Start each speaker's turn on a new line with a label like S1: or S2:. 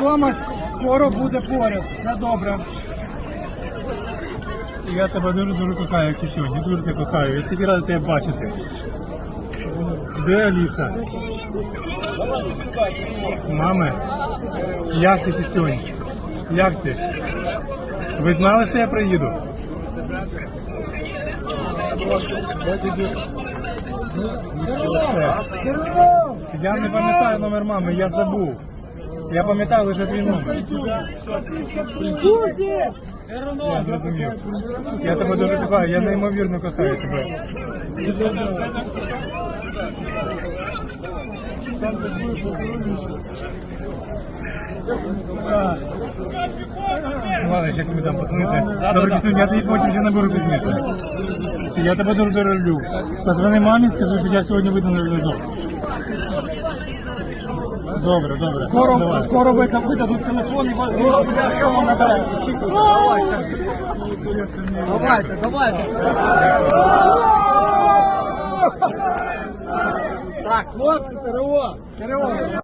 S1: Дома скоро буде поряд, все добре.
S2: Я тебе дуже дуже кохаю, Кітюнь, дуже тебе кохаю. Я тільки радий тебе бачити. Де Аліса? Мами, як ти, Кітюнь? Як ти? Ви знали, що я приїду? Я не пам'ятаю номер мами, я забув. Я пам'ятаю лише твій номер. Я зрозумів. Я тебе дуже кохаю, я неймовірно кохаю тебе. Ладно, ще кому там пацанити. Добре, Кітюнь, я тобі потім ще наберу пізніше. Я тебе дуже дуже люблю. Позвони мамі, скажи, що я сьогодні вийду на зв'язок. Добре, добре.
S1: Скоро,
S2: Давай.
S1: скоро вида- видадуть телефон і вас обов'язково Давайте.
S3: Давайте, давайте. Так, хлопці, ТРО. ТРО.